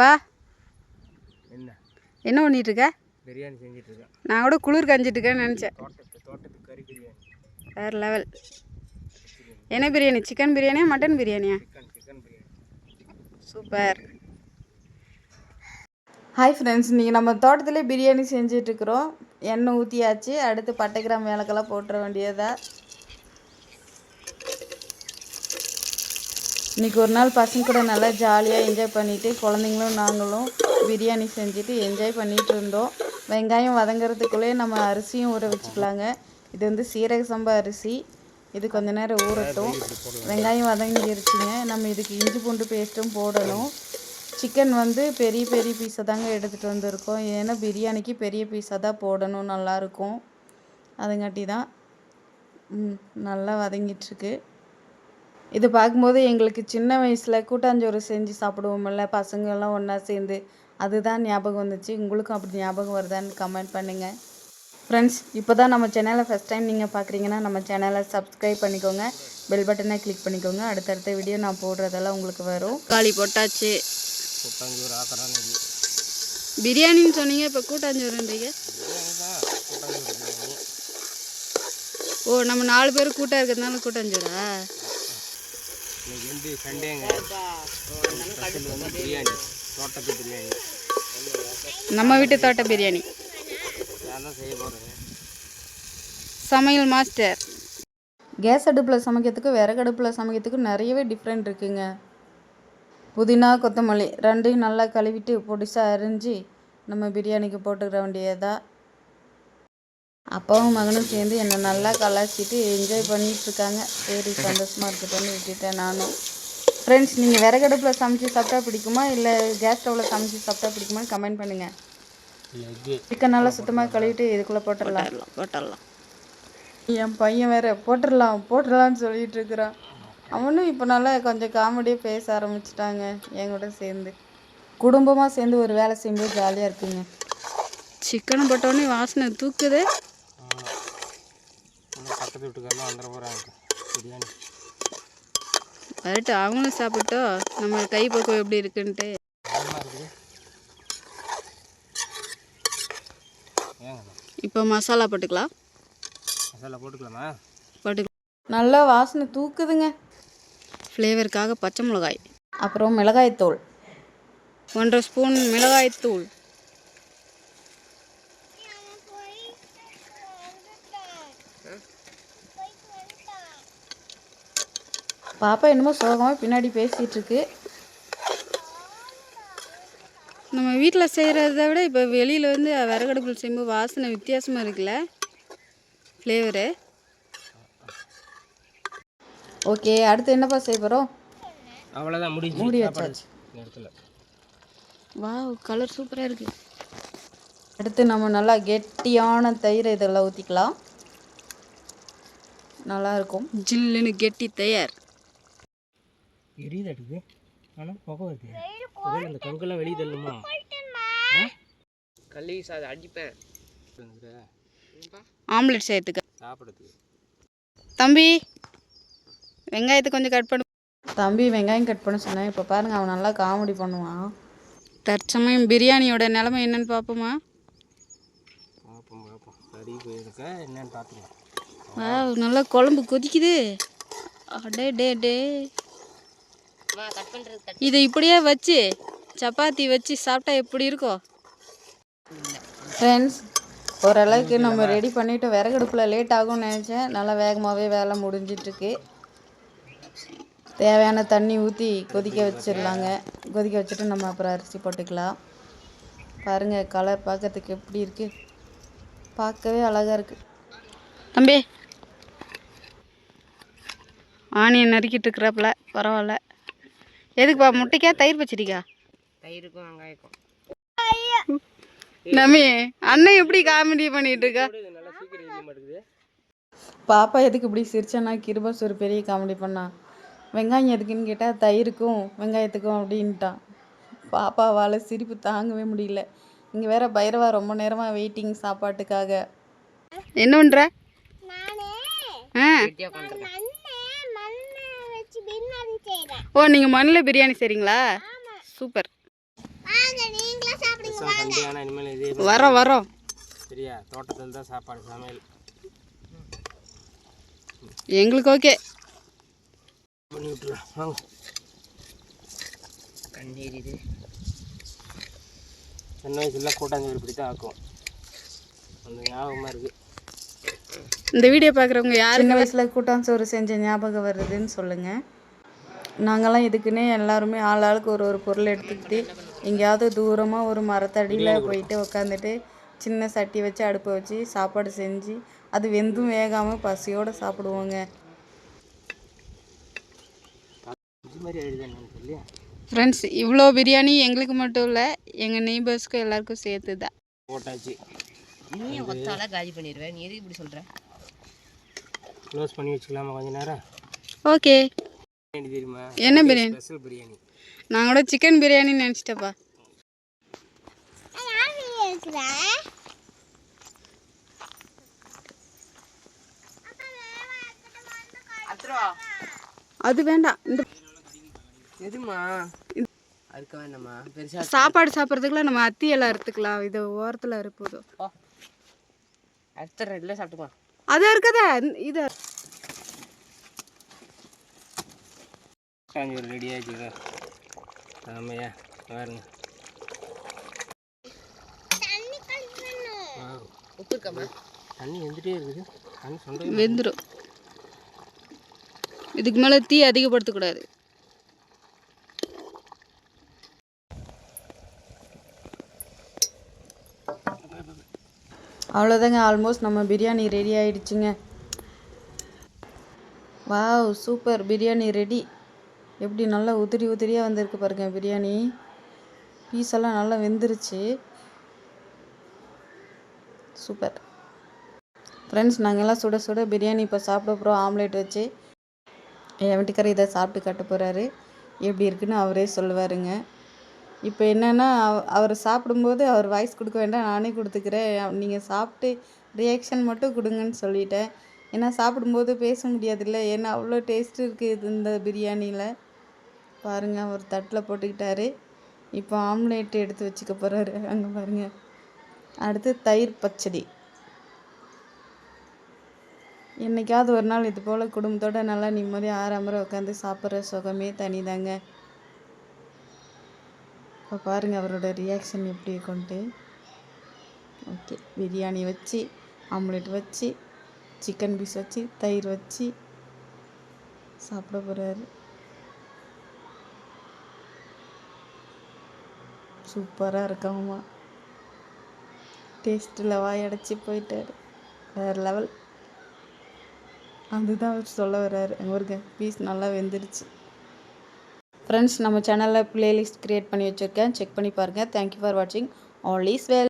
பா என்ன? என்ன பண்ணிட்டு இருக்க பிரியாணி செஞ்சுட்டு இருக்கேன் நான் கூட குளிர் கஞ்சிட்டு இருக்கேன்னு நினச்சேன். தோட்டத்து தோட்டத்துக்கு கறி பிரியாணி. வேறு லெவல் என்ன பிரியாணி? சிக்கன் பிரியாணியா மட்டன் பிரியாணியா? Chicken chicken biryani. Super. Hi friends இன்றைக்கி நம்ம தோட்டத்திலே பிரியாணி செஞ்சிட்ருக்குறோம் எண்ணெய் ஊற்றியாச்சு அடுத்து பட்டை கிராம் ஏலக்கெல்லாம் போட்டுற வேண்டியதா இன்றைக்கி ஒரு நாள் பசங்க கூட நல்லா ஜாலியாக என்ஜாய் பண்ணிவிட்டு குழந்தைங்களும் நாங்களும் பிரியாணி செஞ்சுட்டு என்ஜாய் பண்ணிகிட்டு இருந்தோம். வெங்காயம் வதங்கிறதுக்குள்ளே நம்ம அரிசியும் ஊற வச்சுக்கலாங்க. இது வந்து சீரக சம்பா அரிசி. இது கொஞ்ச நேரம் ஊறட்டும். வெங்காயம் வதங்கிருச்சுங்க. நம்ம இதுக்கு இஞ்சி பூண்டு பேஸ்ட்டும் போடணும். சிக்கன் வந்து பெரிய பெரிய பீஸை தாங்க எடுத்துகிட்டு வந்திருக்கோம். ஏன்னா பிரியாணிக்கு பெரிய பீஸாக தான் போடணும். நல்லாயிருக்கும் அதுங்காட்டி தான் ம், நல்லா வதங்கிட்டுருக்கு இது பார்க்கும்போது எங்களுக்கு சின்ன வயசில் கூட்டாஞ்சோறு செஞ்சு சாப்பிடுவோம்ல பசங்கள்லாம் ஒன்றா சேர்ந்து. அதுதான் ஞாபகம் வந்துச்சு. உங்களுக்கும் அப்படி ஞாபகம் வருதான்னு கமெண்ட் பண்ணுங்கள் ஃப்ரெண்ட்ஸ் இப்போ தான் நம்ம சேனலை ஃபஸ்ட் டைம் நீங்கள் பார்க்குறீங்கன்னா நம்ம சேனலை சப்ஸ்கிரைப் பண்ணிக்கோங்க. பெல் பட்டனை கிளிக் பண்ணிக்கோங்க. அடுத்தடுத்த வீடியோ நான் போடுறதெல்லாம் உங்களுக்கு வரும். காளி போட்டாச்சு. கூட்டாஞ்சோறு ஆக்கறான் இது. பிரியாணின்னு சொன்னீங்க இப்போ கூட்டாஞ்சோறுன்றீங்க? ஓ நம்ம நாலு பேர் கூட்டாக இருக்கிறதுனால கூட்டாஞ்சோறா? இன்னைக்கு வந்து சண்டேங்க. ஸ்பெஷல் வந்து பிரியாணி தோட்டத்து பிரியாணி. நம்ம வீட்டு தோட்ட பிரியாணி. நான் தான் செய்ய போகிறேன் சமையல் மாஸ்டர். கேஸ் அடுப்பில் சமைக்கிறதுக்கு விறகு அடுப்பில் சமைக்கிறதுக்கு நிறையவே டிஃப்ரெண்ட் இருக்குங்க. புதினா கொத்தமல்லி ரெண்டையும் நல்லா கழுவிட்டு பொடிசாக அரிஞ்சு நம்ம பிரியாணிக்கு போட்டுக்கிற வேண்டியதா அப்பாவும் மகனும் சேர்ந்து என்னை நல்லா கலாச்சிட்டு என்ஜாய் பண்ணிட்டு இருக்காங்க சரி சந்தோஷமாக இருக்கட்டும்னு விட்டுட்டேன் நானும் ஃப்ரெண்ட்ஸ் நீங்கள் விறகடுப்பில் சமைச்சு சாப்பிட்டா பிடிக்குமா? இல்லை கேஸ் ஸ்டவ்வில் சமைச்சு சாப்பிட்டா பிடிக்குமான்னு கமெண்ட் பண்ணுங்கள் நல்லா சுத்தமாக கழுவிட்டு இதுக்குள்ளே போட்டுடலாம். போட்டுடலாம் என் பையன் வேற போட்டுடலாம் போட்டுடலாம்னு சொல்லிட்டு இருக்கிறான் அவனும் இப்போ நல்லா கொஞ்சம் காமெடியாக பேச ஆரம்பிச்சிட்டாங்க என் கூட சேர்ந்து. குடும்பமாக சேர்ந்து ஒரு வேலை செய்யும்போது ஜாலியாக இருக்குங்க சிக்கனை போட்டோடனே வாசனை தூக்குது. பக்கத்து வீட்டுக்காரெல்லாம் வந்துட போகிறாங்க பிரியாணி. வரட்டு அவங்களும் சாப்பிட்டோம் நம்ம கை பக்குவம் எப்படி இருக்குன்ட்டு. இப்போ மசாலா போட்டுக்கலாம். மசாலா போட்டுக்கலாமா? போட்டு நல்லா வாசனை தூக்குதுங்க. ஃப்ளேவருக்காக பச்சை மிளகாய். அப்புறம் மிளகாய்த்தூள். ஒன்றரை ஸ்பூன் மிளகாய்த்தூள். பாப்பா என்னமோ சோகமாக பின்னாடி பேசிகிட்டு இருக்கு நம்ம வீட்டில் செய்கிறத விட இப்போ வெளியில் வந்து விறகடுப்பில் செய்யும்போது வாசனை வித்தியாசமாக இருக்குல்ல? ஃப்ளேவரு ஓகே அடுத்து என்னப்பா செய்ய போகிறோம் அவ்வளோதான் முடிஞ்சு. மூடி வச்சாச்சு. வாவ் கலர் சூப்பராக இருக்குது அடுத்து நம்ம நல்லா கெட்டியான தயிர் இதெல்லாம் ஊற்றிக்கலாம் நல்லா இருக்கும் ஜில்லுன்னு கெட்டி தயார். எரியுது அடிக்குது ஆனால் புகை வருது. அந்த கங்கெல்லாம் வெளியே தள்ளுமா? கழுவி சாத அடிப்பேன். ஆம்லெட் செய்யறதுக்கு. சாப்பிட்றதுக்கு தம்பி வெங்காயத்தை கொஞ்சம் கட் பண்ணு. தம்பி வெங்காயம் கட் பண்ண சொன்னேன். இப்போ பாருங்க அவன் நல்லா காமெடி பண்ணுவான். தற்சமயம் பிரியாணியோட நிலமை என்னன்னு பார்ப்போமா பார்ப்போம் பார்ப்போம் கறி போயிருக்க? என்னன்னு பார்த்துக்கலாம் வாவ் நல்லா குழம்பு கொதிக்குது. அடே டே டே. இதை இப்படியே வச்சு சப்பாத்தி வச்சு சாப்பிட்டா எப்படி இருக்கும்? ஃப்ரெண்ட்ஸ் ஓரளவுக்கு நம்ம ரெடி பண்ணிவிட்டு விறகடுப்பில் லேட் ஆகும்னு நினச்சேன். நல்லா வேகமாகவே வேலை முடிஞ்சிட்ருக்கு. தேவையான தண்ணி ஊற்றி கொதிக்க வச்சிடலாங்க. கொதிக்க வச்சுட்டு நம்ம அப்புறம் அரிசி போட்டுக்கலாம். பாருங்கள் கலர் பார்க்கறதுக்கு எப்படி இருக்குது பார்க்கவே அழகாக இருக்குது தம்பி ஆனியன் நறுக்கிட்டு இருக்கிறப்பல. பரவாயில்ல. எதுக்குப்பா முட்டைக்கா தயிர் பச்சடிக்கா? தயிருக்கும் வெங்காயக்கும். நம்மி அண்ணன் எப்படி காமெடி பண்ணிட்டு இருக்கா? பாப்பா எதுக்கு இப்படி சிரிச்சானா கிருபாஸ் ஒரு பெரிய காமெடி பண்ணா. வெங்காயம் எதுக்குன்னு கேட்டால் தயிருக்கும் வெங்காயத்துக்கும் அப்படின்ட்டான். பாப்பாவால் சிரிப்பு தாங்கவே முடியல. இங்கே வேற பைரவா ரொம்ப நேரமாக வெயிட்டிங் சாப்பாட்டுக்காக. என்ன பண்ணுற ஆ. ஓ நீங்கள் மண்ணில் பிரியாணி செய்கிறீங்களா சூப்பர். இதே வரோம் வரோம். சரியா? தோட்டத்தில் தான் சாப்பாடு சமையல். எங்களுக்கு ஓகே. பண்ணி விட்டுருலாம் வாங்க கண்ணீரிது சின்ன வயசுல கூட்டாஞ்சோறு இப்படி தான் ஆக்கும் அந்த ஞாபகமாக இருக்குது இந்த வீடியோ பார்க்குறவங்க யார்? சின்ன வயசில் கூட்டாஞ்சோறு செஞ்ச ஞாபகம் வருதுன்னு சொல்லுங்கள் நாங்கள்லாம் இதுக்குன்னே எல்லாருமே ஆள் ஆளுக்கு ஒரு ஒரு பொருள் எடுத்துக்கிட்டு எங்கேயாவது தூரமாக ஒரு மரத்தடியில் போயிட்டு உட்காந்துட்டு சின்ன சட்டி வச்சு அடுப்பை வச்சு சாப்பாடு செஞ்சு அது வெந்தும் வேகாமல் பசியோடு சாப்பிடுவோங்க. ஃப்ரெண்ட்ஸ் இவ்வளோ பிரியாணி எங்களுக்கு மட்டும் இல்லை எங்கள் நெய்பர்ஸ்க்கும் எல்லாருக்கும் சேர்த்து தான் போட்டாச்சு. நீ ஒத்தால காலி பண்ணிடுவேன் நீ எதுக்கு இப்படி சொல்ற? க்ளோஸ் பண்ணி வச்சுக்கலாமா கொஞ்ச நேரம்? ஓகே என்ன பிரியாணி? ஸ்பெஷல் பிரியாணி. நான் கூட சிக்கன் பிரியாணின்னு நினச்சிட்டப்பா அது வேண்டாம். இந்த எதுமா அதுக்கு வேண்டாமா பெருசா சாப்பாடு சாப்பிட்றதுக்குலாம் நம்ம அத்தி எல்லாம் அறுத்துக்கலாம். இது ஓரத்தில் இருப்போதும் அடுத்த சாப்பிட்டுக்கலாம். அது இருக்குதா இது கூட்டாஞ்சோறு ரெடி ஆகிடுச்சுங்க ஆமையா பாருங்க. Wow. உப்பு இருக்காமா தண்ணி வந்துட்டே இருக்குது. தண்ணி சொந்த வெந்துடும் இதுக்கு மேலே தீ அதிகப்படுத்தக்கூடாது அவ்வளோதாங்க ஆல்மோஸ்ட் நம்ம பிரியாணி ரெடி ஆயிடுச்சுங்க. வாவ் சூப்பர் பிரியாணி ரெடி எப்படி நல்லா உதிரி உதிரியாக வந்திருக்கு பாருங்க பிரியாணி. பீஸ் எல்லாம் நல்லா வெந்துருச்சு. சூப்பர். ஃப்ரெண்ட்ஸ் நாங்கள்லாம் சுட சுட பிரியாணி இப்போ சாப்பிட போகிறோம் ஆம்லேட் வச்சு. என் வீட்டுக்காரர் இதை சாப்பிட்டு காட்ட போகிறாரு எப்படி இருக்குன்னு அவரே சொல்லுவாருங்க. இப்போ என்னென்னா அவர் சாப்பிடும்போது அவர் வாய்ஸ் கொடுக்க வேண்டாம் நானே கொடுத்துக்கிறேன். நீங்கள் சாப்பிட்டு ரியாக்ஷன் மட்டும் கொடுங்கன்னு சொல்லிட்டேன். ஏன்னா சாப்பிடும்போது பேச முடியாதுல்ல. ஏன்னா அவ்வளோ டேஸ்ட் இருக்குது இந்த பிரியாணியில். பாருங்கள் அவர் தட்டில் போட்டுக்கிட்டாரு. இப்போ ஆம்லேட் எடுத்து வச்சுக்க போகிறாரு அங்கே பாருங்கள் அடுத்து தயிர் பச்சடி. என்னைக்காவது ஒரு நாள் இது போல் குடும்பத்தோடு நல்லா நிம்மதியாக ஆறாமரை உட்காந்து சாப்பிட்ற சுகமே தனிதாங்க. இப்போ பாருங்கள் அவரோட ரியாக்ஷன் எப்படி இருக்குன்ட்டு. ஓகே பிரியாணி வச்சு ஆம்லெட் வச்சு சிக்கன் பீஸ் வச்சு தயிர் வச்சு சாப்பிட போகிறாரு சூப்பராக இருக்காமா டேஸ்ட்டில் வாய் அடைச்சி போயிட்டார். வேறு லெவல் அதுதான் அவர் சொல்ல வர்றாரு. ஊருக்கு பீஸ் நல்லா வெந்துருச்சு. ஃப்ரெண்ட்ஸ் நம்ம சேனலில் பிளேலிஸ்ட் க்ரியேட் பண்ணி வச்சுருக்கேன். செக் பண்ணி பாருங்கள் தேங்க்யூ ஃபார் வாட்சிங் ஆல் இஸ் வெல்